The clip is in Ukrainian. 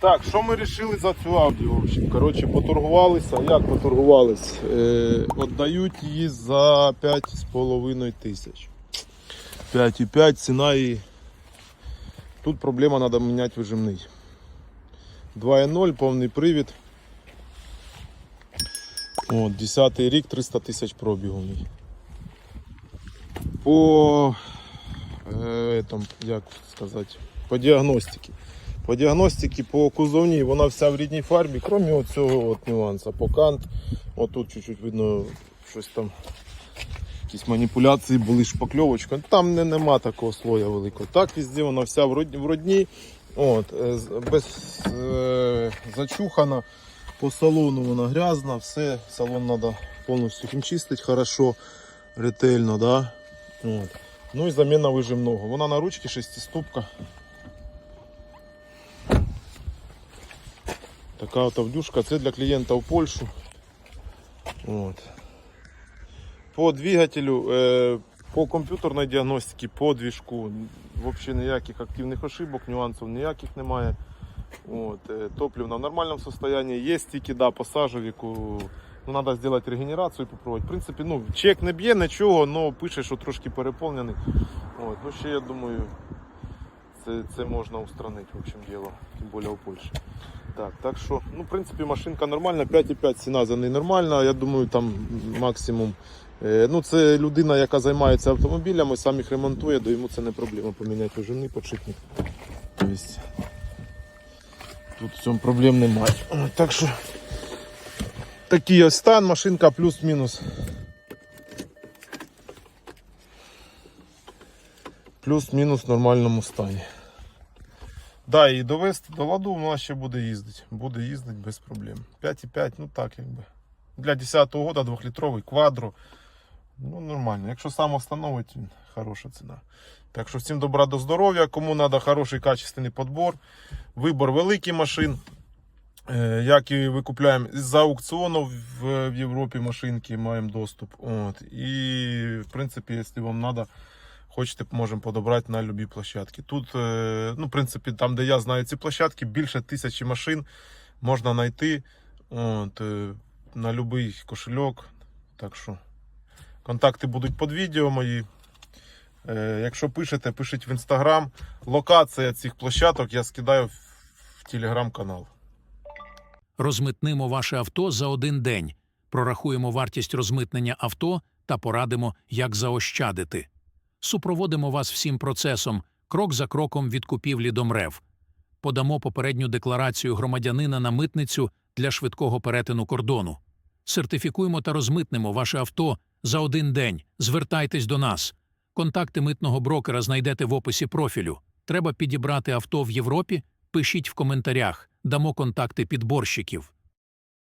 Так, що ми вирішили за цю Audi, в общем? Коротше, поторгувалися. Як поторгувались? Е, отдають її за 5,5 тисяч. 5,5 ціна її. Тут проблема треба міняти вижимний. 2,0, повний привід. От, 10 рік, 300 тисяч пробігу. По, е, там, як сказати, по діагностиці. По діагностиці, по кузовній, вона вся в рідній фарбі, крім цього от нюансу. По кант, отут чуть-чуть видно щось там, якісь маніпуляції були шпакльовочка. Там не, нема такого слоя великого. Так, везде вона вся в родні- от, е, без е, зачухана. По салону вона грязна, все, салон треба повністю хімчистити хорошо, ретельно, да? От. Ну і заміна вижимного. Вона на ручці шестиступка. Така от авдюшка, це для клієнта в Польщу. От. По двигателю, е, по комп'ютерній діагностиці, по двіжку, взагалі ніяких активних ошибок, нюансів ніяких немає. От, е, топливно в нормальному состоянии. Є тільки да, по сажевіку. Ну, треба зробити регенерацію і попробувати. В принципі, ну, чек не б'є нічого, але пише, що трошки переповнений. От, ну, ще я думаю, це, це можна устранити, в общем діло, тим більше у Польщі. Так, так що, ну, в принципі, машинка нормальна, 5,5 ціна за неї нормальна. Я думаю, там максимум. Е, ну, це людина, яка займається автомобілями, сам їх ремонтує, то йому це не проблема поміняти ужини, подшипник. Тобто, тут в цьому проблем немає. Так що такий ось стан, машинка плюс-мінус. Плюс-мінус в нормальному стані. Да, і довести до ладу вона ще буде їздити. Буде їздити без проблем. 5,5, ну так якби. Для 10-го года 2-літровий квадро. Ну, нормально. Якщо сам встановить, хороша ціна. Так що всім добра до здоров'я. Кому треба хороший качественний подбор. Вибор великий машин. Е, Як і викупляємо з аукціону в, в Європі машинки, маємо доступ. От. І в принципі, якщо вам треба, хочете, можемо подобрати на любі площадки. Тут, е, ну, в принципі, там, де я знаю ці площадки, більше тисячі машин можна знайти от, е, на будь-який кошельок. Так що контакти будуть під відео мої. Е, Якщо пишете, пишіть в інстаграм. Локація цих площадок я скидаю в- телеграм-канал. Розмитнимо ваше авто за один день, прорахуємо вартість розмитнення авто та порадимо, як заощадити. Супроводимо вас всім процесом, крок за кроком від купівлі до МРЕВ. Подамо попередню декларацію громадянина на митницю для швидкого перетину кордону. Сертифікуємо та розмитнемо ваше авто за один день. Звертайтесь до нас. Контакти митного брокера знайдете в описі профілю. Треба підібрати авто в Європі? Пишіть в коментарях, дамо контакти підборщиків.